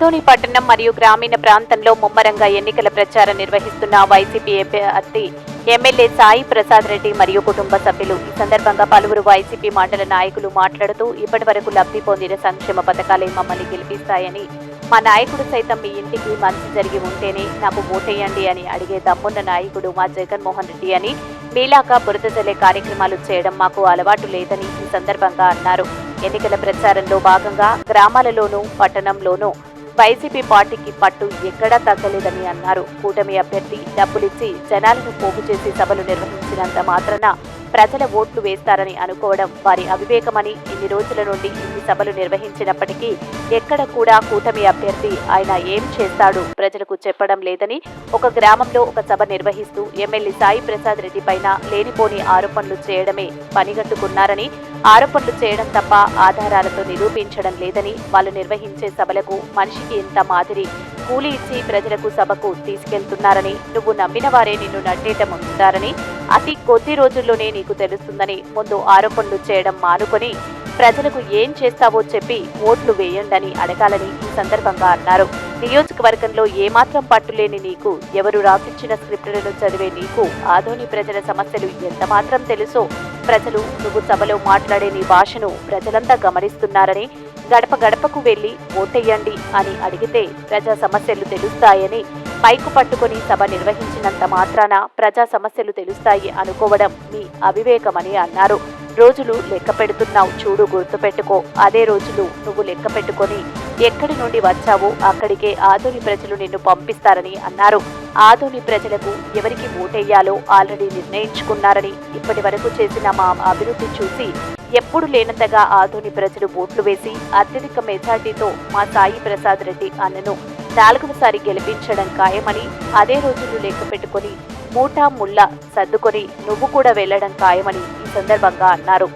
ఆదోని పట్టణం మరియు గ్రామీణ ప్రాంతంలో ముమ్మరంగా ఎన్నికల ప్రచారం నిర్వహిస్తున్న వైసీపీ అభ్యర్థి ఎమ్మెల్యే సాయి ప్రసాద్ రెడ్డి మరియు కుటుంబ సభ్యులు. ఈ సందర్భంగా పలువురు వైసీపీ మండల నాయకులు మాట్లాడుతూ ఇప్పటి వరకు లబ్ధి పొందిన సంక్షేమ పథకాలే మమ్మల్ని గెలిపిస్తాయని మా నాయకుడు సైతం మీ ఇంటికి మంచి జరిగి ఉంటేనే నాకు ఓటేయండి అని అడిగే దమ్మున్న నాయకుడు మా జగన్మోహన్ రెడ్డి అని మీలాగా బురద జల్లే కార్యక్రమాలు చేయడం మాకు అలవాటు లేదని ఈ సందర్భంగా అన్నారు. ఎన్నికల ప్రచారంలో భాగంగా గ్రామాలలోనూ పట్టణంలోనూ వైసీపీ పార్టీకి పట్టు ఎక్కడా తగ్గలేదని అన్నారు. కూటమి అభ్యర్థి డబ్బులిచ్చి జనాలను పోగు చేసి సభలు నిర్వహించినంత మాత్రాన ప్రజల ఓట్లు వేస్తారని అనుకోవడం వారి అవివేకమని ఇన్ని రోజుల నుండి ఇన్ని సభలు నిర్వహించినప్పటికీ ఎక్కడ కూడా కూటమి అభ్యర్థి ఆయన ఏం చేస్తాడు ప్రజలకు చెప్పడం లేదని ఒక గ్రామంలో ఒక సభ నిర్వహిస్తూ ఎమ్మెల్యే సాయి ప్రసాద్ రెడ్డి పైన లేనిపోని ఆరోపణలు చేయడమే పనిగట్టుకున్నారని ఆరోపణలు చేయడం తప్ప ఆధారాలతో నిరూపించడం లేదని వాళ్ళు నిర్వహించే సభలకు మనిషికి ఇంత మాదిరి కూలి ఇచ్చి ప్రజలకు సభకు తీసుకెళ్తున్నారని నువ్వు నమ్మిన వారే నిన్ను నట్టేట ముందుతారని అతి కొద్ది రోజుల్లోనే నీకు తెలుస్తుందని ముందు ఆరోపణలు చేయడం మానుకొని ప్రజలకు ఏం చేస్తావో చెప్పి ఓట్లు వేయండని అడగాలని ఈ సందర్భంగా అన్నారు. నియోజకవర్గంలో ఏమాత్రం పట్టులేని నీకు ఎవరు రాసిచ్చిన స్క్రిప్టులను చదివే నీకు ఆధోని ప్రజల సమస్యలు ఎంతమాత్రం తెలుసో ప్రజలు నువ్వు సభలో మాట్లాడే నీ భాషను ప్రజలంతా గమనిస్తున్నారని గడప గడపకు వెళ్ళి ఓటెయ్యండి అని అడిగితే ప్రజా సమస్యలు తెలుస్తాయని పైకు పట్టుకొని సభ నిర్వహించినంత మాత్రాన ప్రజా సమస్యలు తెలుస్తాయి అనుకోవడం మీ అవివేకమని అన్నారు. రోజులు లెక్క పెడుతున్నావు చూడు గుర్తుపెట్టుకో. అదే రోజులు నువ్వు లెక్క పెట్టుకొని ఎక్కడి నుండి వచ్చావో అక్కడికే ఆధుని ప్రజలు నిన్ను పంపిస్తారని అన్నారు. ఆదోని ప్రజలకు ఎవరికి ఓటేయాలో ఆల్రెడీ నిర్ణయించుకున్నారని ఇప్పటి వరకు చేసిన మా అభివృద్ధి చూసి ఎప్పుడు లేనంతగా ఆదోని ప్రజలు ఓట్లు వేసి అత్యధిక మెజార్టీతో మా సాయి ప్రసాద్ రెడ్డి అన్నను నాలుగవసారి గెలిపించడం ఖాయమని అదే రోజులు లెక్క పెట్టుకుని మూటా ముళ్ళ సర్దుకొని నువ్వు కూడా వెళ్ళడం ఖాయమని ఈ సందర్భంగా అన్నారు.